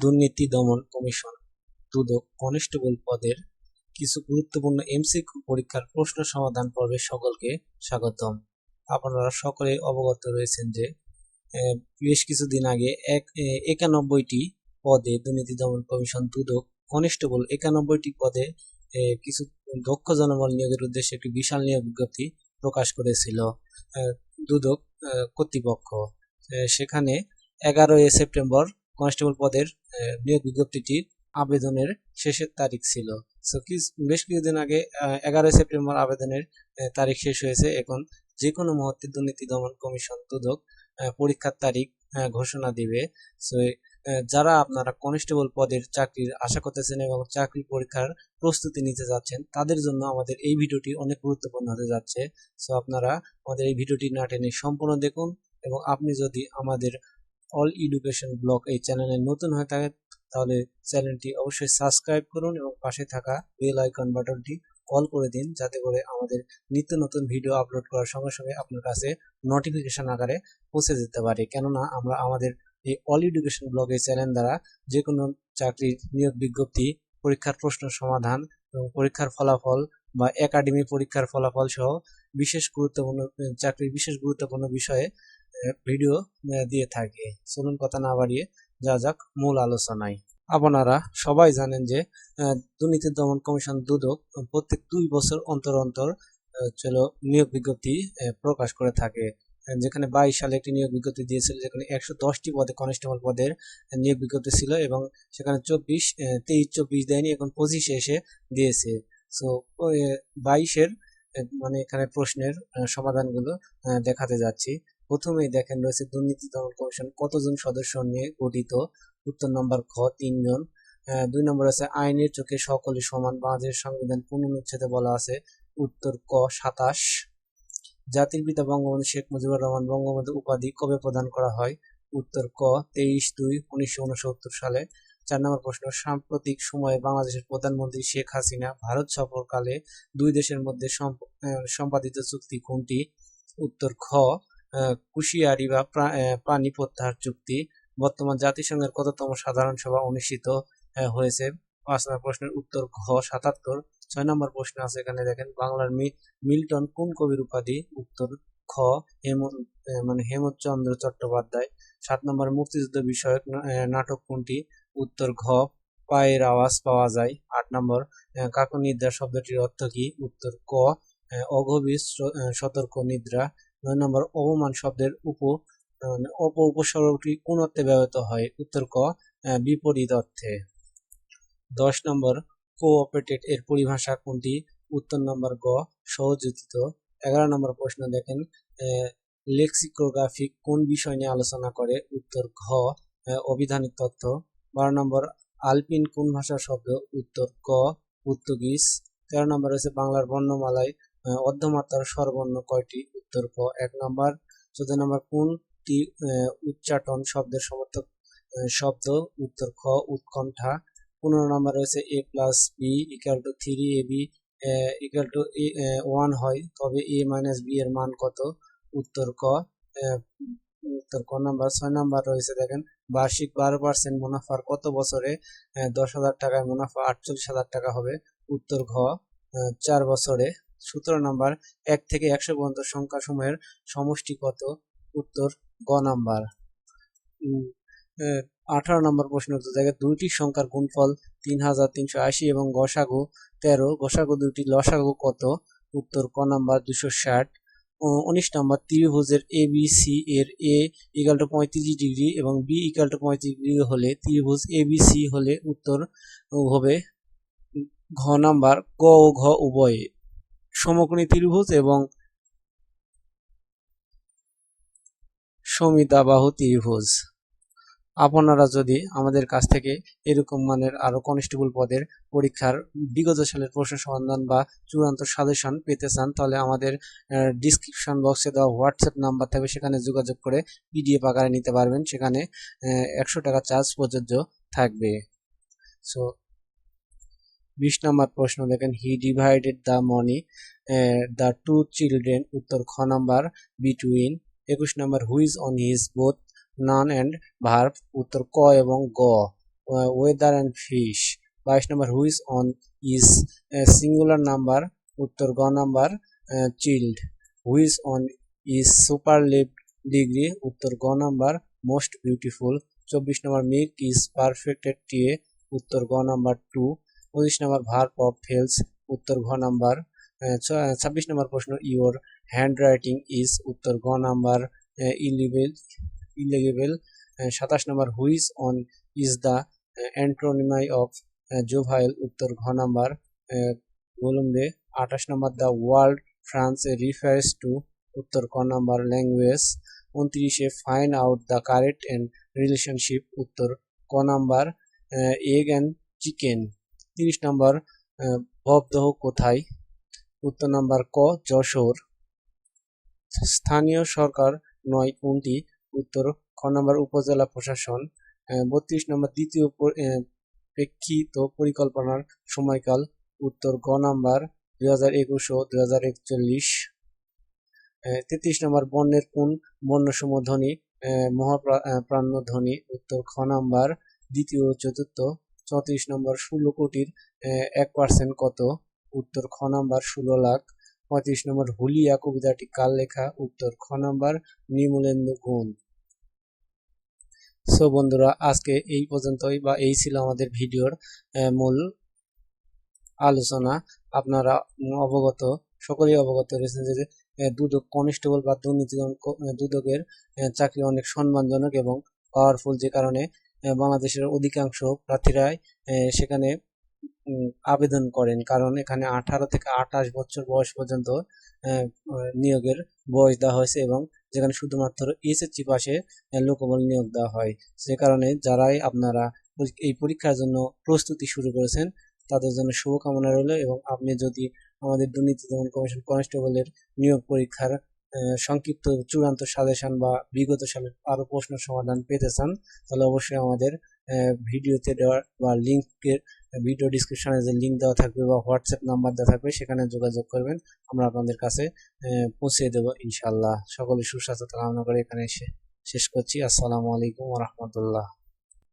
দুর্নীতি দমন কমিশন, দুদক কনস্টেবল পদের কিছু গুরুত্বপূর্ণ এমসিকিউ পরীক্ষার প্রশ্ন সমাধান পর্বে সকলকে স্বাগতম। আপনারা সকলে অবগত রয়েছেন যে বেশ কিছুদিন আগে এক একানব্বইটি পদে দুর্নীতি দমন কমিশন, দুদক কনস্টেবল একানব্বইটি পদে কিছু দক্ষ জনবল নিয়োগের উদ্দেশ্যে একটি বিশাল নিয়োগ বিজ্ঞপ্তি প্রকাশ করেছিল দুদক কর্তৃপক্ষ। সেখানে এগারোই সেপ্টেম্বর কনস্টেবল পদের নিয়োগ বিজ্ঞপ্তিটির আবেদনের শেষের তারিখ ছিল। সো কি বেশ কিছুদিন আগে এগারোই সেপ্টেম্বর আবেদনের তারিখ শেষ হয়েছে। এখন যে কোনো মুহূর্তে দুর্নীতি দমন কমিশন দুদক পরীক্ষার তারিখ ঘোষণা দিবে। সো যারা আপনারা কনস্টেবল পদের চাকরির আশা করতেছেন এবং চাকরি পরীক্ষার প্রস্তুতি নিতে যাচ্ছেন, তাদের জন্য আমাদের এই ভিডিওটি অনেক গুরুত্বপূর্ণ হতে যাচ্ছে। সো আপনারা আমাদের এই ভিডিওটি না টেনে সম্পূর্ণ দেখুন এবং আপনি যদি আমাদের অল এডুকেশন ব্লগ এই চ্যানেলে নতুন হয়ে থাকে, তাহলে চ্যানেলটি অবশ্যই সাবস্ক্রাইব করুন এবং পাশে থাকা বেল আইকন বাটনটি কল করে দিন, যাতে করে আমাদের নিত্য নতুন ভিডিও আপলোড করার সঙ্গে সঙ্গে আপনার কাছে নোটিফিকেশন আকারে পৌঁছে যেতে পারে। কেননা, আমরা আমাদের এই অল এডুকেশন ব্লগ এই চ্যানেল দ্বারা যে কোনো চাকরির নিয়োগ বিজ্ঞপ্তি, পরীক্ষার প্রশ্ন সমাধান এবং পরীক্ষার ফলাফল বা একাডেমি পরীক্ষার ফলাফল সহ বিশেষ গুরুত্বপূর্ণ, চাকরির বিশেষ গুরুত্বপূর্ণ বিষয়ে ভিডিও দিয়ে থাকে। চলুন কথা না বাড়িয়ে যা যাক মূল আলোচনায়। আপনারা সবাই জানেন যে দুর্নীতি দমন কমিশন দুদক প্রত্যেক দুই বছর অন্তর অন্তর চলো নিয়োগ বিজ্ঞপ্তি প্রকাশ করে থাকে। যেখানে বাইশ সালে একটি নিয়োগ বিজ্ঞপ্তি দিয়েছিল, যেখানে একশো দশটি পদে কনস্টেবল পদের নিয়োগ বিজ্ঞপ্তি ছিল এবং সেখানে চব্বিশ তেইশ, চব্বিশ দেয়নি, এখন পঁচিশে এসে দিয়েছে। সো বাইশের মানে এখানে প্রশ্নের সমাধানগুলো দেখাতে যাচ্ছি। প্রথমেই দেখেন রয়েছে দুর্নীতি দমন কমিশন কতজন সদস্য নিয়ে গঠিত? উত্তর নম্বর খ তিনজন। দুই নম্বর আছে, আইনের চোখে সকলে সমান বাংলাদেশের সংবিধান পুনরুচ্ছেদে বলা আছে। উত্তর ক, সাতাশ। জাতির পিতা বঙ্গবন্ধু শেখ মুজিবুর রহমান বঙ্গবন্ধু উপাধি কবে প্রদান করা হয়? উত্তর ক, তেইশ দুই, উনিশশো সালে। চার নম্বর প্রশ্ন, সাম্প্রতিক সময়ে বাংলাদেশের প্রধানমন্ত্রী শেখ হাসিনা ভারত সফরকালে দুই দেশের মধ্যে সম্প- সম্পাদিত চুক্তি কোনটি? উত্তর খ কুশিয়ারি বা পানি প্রত্যাহার চুক্তি। বর্তমান জাতিসংঘের কততম সাধারণ সভা অনুষ্ঠিত হয়েছে? পাঁচ নম্বর প্রশ্নের উত্তর ঘ সাতাত্তর। ছয় নম্বর প্রশ্ন আছে এখানে দেখেন বাংলার মিল্টন কোন কবির উপাধি? উত্তর খ আহ, মানে হেমচন্দ্র চট্টোপাধ্যায়। সাত নম্বর মুক্তিযুদ্ধ বিষয়ক নাটক কোনটি? উত্তর ঘ পায়ের আওয়াজ পাওয়া যায়। আট নম্বর আহ, কাকনিদ্রা শব্দটির অর্থ কি? উত্তর ক অগভীর সতর্ক নিদ্রা। নয় নম্বর অবমান শব্দের উপ আহ, অপ উপসর্গটি কোন অর্থে ব্যবহৃত হয়? উত্তর ক বিপরীত অর্থে। দশ নম্বর কোঅপারেটেড এর পরিভাষা কোনটি? উত্তর নম্বর গ সহযোজিত। এগারো নম্বর প্রশ্ন দেখেন লেক্সিকোগ্রাফিক কোন বিষয় নিয়ে আলোচনা করে? উত্তর ঘ আহ, অভিধানিক তথ্য। বারো নম্বর আলপিন কোন ভাষার শব্দ? উত্তর ক পর্তুগিজ। তেরো নম্বর হচ্ছে বাংলার বর্ণমালায় অর্ধমাত্রার স্বরবর্ণ কয়টি? উত্তর ক, এক নম্বর। চোদ্দ নম্বর কোনটি উচ্চাটন শব্দের সমর্থক শব্দ? উত্তর খ, উৎকণ্ঠা। পনেরো নম্বর রয়েছে, A plus B equal to three A B equal to one হয়, তবে এ মাইনাস বি এর মান কত? উত্তর ক উত্তর ক নাম্বার। ছয় নাম্বার রয়েছে, দেখেন, বার্ষিক বারো পার্সেন্ট মুনাফার কত বছরে দশ হাজার টাকায় মুনাফা আটচল্লিশ হাজার টাকা হবে? উত্তর ঘ চার বছরে। সতেরো নাম্বার, এক থেকে একশো পর্যন্ত সংখ্যা সমূহের সমষ্টি কত উত্তর গ নাম্বার। আঠারো নম্বর প্রশ্ন দেখে দুইটি সংখ্যার গুণফল তিন হাজার তিনশো আশি এবং গসাগু তেরো। গসাগু দুইটি, লসাগু কত? উত্তর ক নাম্বার দুশো ষাট। উনিশ নম্বর, ত্রিভুজের এ বি সি এর এ ইকাল টু পঁয়ত্রিশ ডিগ্রি এবং বি ইকাল টু পঁয়ত্রিশ ডিগ্রি হলে ত্রিভুজ এ বি সি হলে উত্তর হবে ঘ নাম্বার ক ও ঘ উভয়ে। সমকোণী ত্রিভুজ এবং সমিতাবাহু ত্রিভুজ। আপনারা যদি আমাদের কাছ থেকে এরকম মানের আরও কনস্টেবল পদের পরীক্ষার বিগত সালের প্রশ্ন সমাধান বা চূড়ান্ত সাজেশন পেতে চান, তাহলে আমাদের ডিসক্রিপশন বক্সে দেওয়া হোয়াটসঅ্যাপ নাম্বার থাকবে। সেখানে যোগাযোগ করে পিডিএফ আকারে নিতে পারবেন। সেখানে একশো টাকা চার্জ প্রযোজ্য থাকবে। সো বিশ নম্বর প্রশ্ন, দেখেন he divided the money the two children উত্তর খ নাম্বার বিটুইন একুশ নম্বর which one is both noun and verb উত্তর ক এবং গ ওয়েদার অ্যান্ড ফিশ বাইশ নম্বর which one is singular number, উত্তর গ number child which one is superlative degree উত্তর গ নাম্বার মোস্ট বিউটিফুল চব্বিশ নম্বর make is perfected T A উত্তর গ নাম্বার টু পঁচিশ নম্বর ভার অফ ফেলস উত্তর ঘ নাম্বার ছাব্বিশ নম্বর প্রশ্ন ইওর হ্যান্ড রাইটিং ইজ উত্তর গ নাম্বার ইলিবেল ইলিগেবল সাতাশ number which one is the antonym of jovial উত্তর ঘ নাম্বার গোলম্বে আঠাশ number the world France refers to উত্তর ক নাম্বার ল্যাঙ্গুয়েজ উনত্রিশে find out the correct and relationship উত্তর ক নাম্বার এগ অ্যান্ড চিকেন তিরিশ নম্বর ভবদহ কোথায়? উত্তর নাম্বার, ক, যশোর। স্থানীয় সরকার নয়, কোনটি? উত্তর, খ নম্বর, উপজেলা প্রশাসন। বত্রিশ নম্বর, দ্বিতীয় প্রেক্ষিত পরিকল্পনার সময়কাল। উত্তর, গ নাম্বার দুই হাজার একুশ ও দুই হাজার একচল্লিশ তেত্রিশ নম্বর, বন্যের কোন বন্যসমূহ ধ্বনি মহাপ্রাণ্য ধ্বনি উত্তর, খ নাম্বার, দ্বিতীয় চতুর্থ। চৌত্রিশ নম্বর ষোলো কোটির এক পার্সেন্ট কত? উত্তর খ নাম্বার ষোলো লাখ। পঁয়ত্রিশ নম্বর হুলিয়া কবিতাটি কার লেখা? উত্তর খ নাম্বার নির্মলেন্দু গুণ। সো বন্ধুরা, আজকে এই পর্যন্তই বা এই ছিল আমাদের ভিডিওর মূল আলোচনা। আপনারা অবগত, সকলেই অবগত রয়েছেন যে দুদক কনস্টেবল বা দুর্নীতি দুদকের চাকরি অনেক সম্মানজনক এবং পাওয়ারফুল যে কারণে বাংলাদেশের অধিকাংশ প্রার্থীরাই সেখানে আবেদন করেন। কারণ এখানে আঠারো থেকে আঠাশ বছর বয়স পর্যন্ত নিয়োগের বয়স দেওয়া হয়েছে এবং যেখানে শুধুমাত্র এসএসসি পাশে লোকবল নিয়োগ দেওয়া হয়। সে কারণে যারাই আপনারা এই পরীক্ষার জন্য প্রস্তুতি শুরু করেছেন, তাদের জন্য শুভকামনা রইল এবং আপনি যদি আমাদের দুর্নীতি দমন কমিশন কনস্টেবলের নিয়োগ পরীক্ষার সংক্ষিপ্ত চূড়ান্ত সাজেশন বা বিগত সালের আরও প্রশ্ন সমাধান পেতে চান, তাহলে অবশ্যই আমাদের ভিডিওতে দেওয়া বা লিঙ্কের ভিডিও ডিসক্রিপশনে যে লিঙ্ক দেওয়া থাকবে বা হোয়াটসঅ্যাপ নাম্বার দেওয়া থাকবে, সেখানে যোগাযোগ করবেন। আমরা আপনাদের কাছে পৌঁছে দেবো ইনশাল্লাহ সকলে সুস্বাস্থ্য কামনা করে এখানে এসে শেষ করছি। আসসালামু আলাইকুম রহমতুল্লাহ।